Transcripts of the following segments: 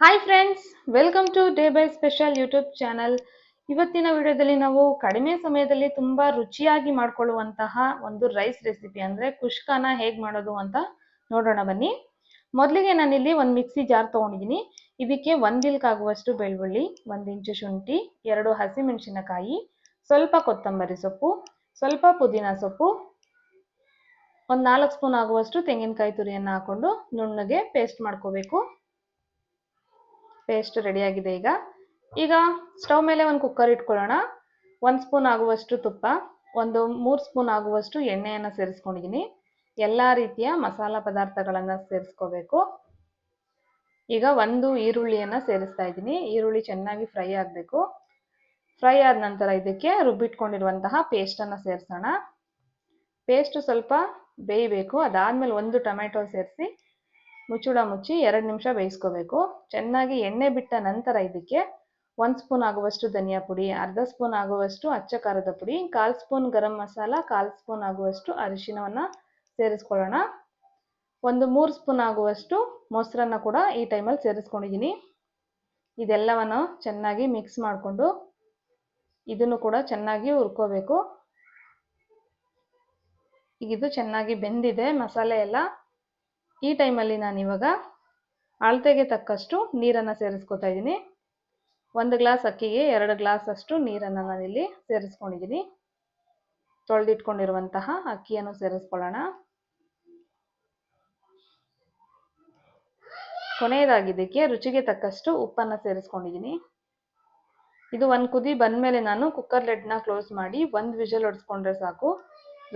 Hi friends welcome to day by special YouTube channel ಇವತ್ತಿನ ವಿಡಿಯೋದಲ್ಲಿ ನಾವು ಕಡಿಮೆ ಸಮಯದಲ್ಲಿ ತುಂಬಾ ರುಚಿಯಾಗಿ ಮಾಡ್ಕೊಳ್ಳುವಂತಹ ಒಂದು ರೈಸ್ ರೆಸಿಪಿ ಅಂದ್ರೆ ಕುಷ್ಕಾನ ಹೇಗೆ ಮಾಡೋದು ಅಂತ ನೋಡೋಣ ಬನ್ನಿ. ಮೊದಲಿಗೆ ನಾನಿಲ್ಲಿ ಒಂದು ಮಿಕ್ಸಿ ಜಾರ್ ತಗೊಂಡಿದ್ದೀನಿ ಇದಕ್ಕೆ ಒಂದ್ ಇಲ್ಕ್ ಆಗುವಷ್ಟು ಬೆಳ್ಳುಳ್ಳಿ, ಒಂದು ಇಂಚು ಶುಂಠಿ, ಎರಡು ಹಸಿಮೆಣಸಿನಕಾಯಿ, ಸ್ವಲ್ಪ ಕೊತ್ತಂಬರಿ ಸೊಪ್ಪು, ಸ್ವಲ್ಪ ಪುದೀನ ಸೊಪ್ಪು, ಒಂದು ನಾಲ್ಕು ಸ್ಪೂನ್ ಆಗುವಷ್ಟು ತೆಂಗಿನಕಾಯಿ ತುರಿಯನ್ನು ಹಾಕೊಂಡು ನುಣ್ಣಗೆ ಪೇಸ್ಟ್ ಮಾಡ್ಕೋಬೇಕು. ಪೇಸ್ಟ್ ರೆಡಿಯಾಗಿದೆ ಈಗ. ಈಗ ಸ್ಟವ್ ಮೇಲೆ ಒಂದು ಕುಕ್ಕರ್ ಇಟ್ಕೊಳ್ಳೋಣ. ಒಂದು ಸ್ಪೂನ್ ಆಗುವಷ್ಟು ತುಪ್ಪ, ಒಂದು ಮೂರು ಸ್ಪೂನ್ ಆಗುವಷ್ಟು ಎಣ್ಣೆಯನ್ನು ಸೇರಿಸ್ಕೊಂಡಿದ್ದೀನಿ ಎಲ್ಲ ರೀತಿಯ ಮಸಾಲ ಪದಾರ್ಥಗಳನ್ನು ಸೇರಿಸ್ಕೋಬೇಕು. ಈಗ ಒಂದು ಈರುಳ್ಳಿಯನ್ನು ಸೇರಿಸ್ತಾ ಇದ್ದೀನಿ. ಈರುಳ್ಳಿ ಚೆನ್ನಾಗಿ ಫ್ರೈ ಆಗಬೇಕು. ಫ್ರೈ ಆದ ನಂತರ ಇದಕ್ಕೆ ರುಬ್ಬಿಟ್ಕೊಂಡಿರುವಂತಹ ಪೇಸ್ಟನ್ನು ಸೇರಿಸೋಣ. ಪೇಸ್ಟ್ ಸ್ವಲ್ಪ ಬೇಯಬೇಕು. ಅದಾದಮೇಲೆ ಒಂದು ಟೊಮೆಟೊ ಸೇರಿಸಿ ಮುಚ್ಚುಳ ಮುಚ್ಚಿ ಎರಡು ನಿಮಿಷ ಬೇಯಿಸ್ಕೋಬೇಕು. ಚೆನ್ನಾಗಿ ಎಣ್ಣೆ ಬಿಟ್ಟ ನಂತರ ಇದಕ್ಕೆ ಒಂದು ಸ್ಪೂನ್ ಆಗುವಷ್ಟು ಧನಿಯಾ ಪುಡಿ, ಅರ್ಧ ಸ್ಪೂನ್ ಆಗುವಷ್ಟು ಅಚ್ಚ ಖಾರದ ಪುಡಿ, ಕಾಲು ಸ್ಪೂನ್ ಗರಂ ಮಸಾಲ, ಕಾಲು ಸ್ಪೂನ್ ಆಗುವಷ್ಟು ಅರಿಶಿನವನ್ನು ಸೇರಿಸ್ಕೊಳ್ಳೋಣ. ಒಂದು ಮೂರು ಸ್ಪೂನ್ ಆಗುವಷ್ಟು ಮೊಸರನ್ನ ಕೂಡ ಈ ಟೈಮಲ್ಲಿ ಸೇರಿಸ್ಕೊಂಡಿದ್ದೀನಿ ಇದೆಲ್ಲವನ್ನು ಚೆನ್ನಾಗಿ ಮಿಕ್ಸ್ ಮಾಡಿಕೊಂಡು ಇದನ್ನು ಕೂಡ ಚೆನ್ನಾಗಿ ಹುರ್ಕೋಬೇಕು. ಈಗ ಇದು ಚೆನ್ನಾಗಿ ಬೆಂದಿದೆ, ಮಸಾಲೆ ಎಲ್ಲ ಈ ಟೈಮಲ್ಲಿ ನಾನು ಇವಾಗ ಅಳತೆಗೆ ತಕ್ಕಷ್ಟು ನೀರನ್ನು ಸೇರಿಸ್ಕೊತಾ ಇದ್ದೀನಿ ಒಂದು ಗ್ಲಾಸ್ ಅಕ್ಕಿಗೆ ಎರಡು ಗ್ಲಾಸ್ ಅಷ್ಟು ನೀರನ್ನು ನಾನಿಲ್ಲಿ ಸೇರಿಸ್ಕೊಂಡಿದ್ದೀನಿ ತೊಳೆದಿಟ್ಕೊಂಡಿರುವಂತಹ ಅಕ್ಕಿಯನ್ನು ಸೇರಿಸ್ಕೊಳ್ಳೋಣ. ಕೊನೆಯದಾಗಿದ್ದಕ್ಕೆ ರುಚಿಗೆ ತಕ್ಕಷ್ಟು ಉಪ್ಪನ್ನು ಸೇರಿಸ್ಕೊಂಡಿದ್ದೀನಿ ಇದು ಒಂದು ಕುದಿ ಬಂದಮೇಲೆ ನಾನು ಕುಕ್ಕರ್ ಲೆಡ್ನ ಕ್ಲೋಸ್ ಮಾಡಿ ಒಂದು ವಿಷಲ್ ಹೊಡೆಸ್ಕೊಂಡ್ರೆ ಸಾಕು.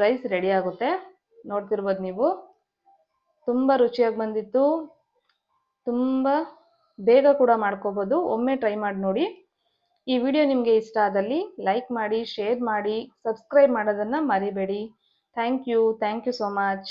ರೈಸ್ ರೆಡಿ ಆಗುತ್ತೆ. ನೋಡ್ತಿರ್ಬೋದು ನೀವು. ತುಂಬ ರುಚಿಯಾಗಿ ಬಂದಿತ್ತು. ತುಂಬ ಬೇಗ ಕೂಡ ಮಾಡ್ಕೋಬೋದು. ಒಮ್ಮೆ ಟ್ರೈ ಮಾಡಿ ನೋಡಿ. ಈ ವಿಡಿಯೋ ನಿಮಗೆ ಇಷ್ಟ ಆದಲ್ಲಿ ಲೈಕ್ ಮಾಡಿ ಶೇರ್ ಮಾಡಿ ಸಬ್ಸ್ಕ್ರೈಬ್ ಮಾಡೋದನ್ನು ಮರಿಬೇಡಿ. Thank you thank you so much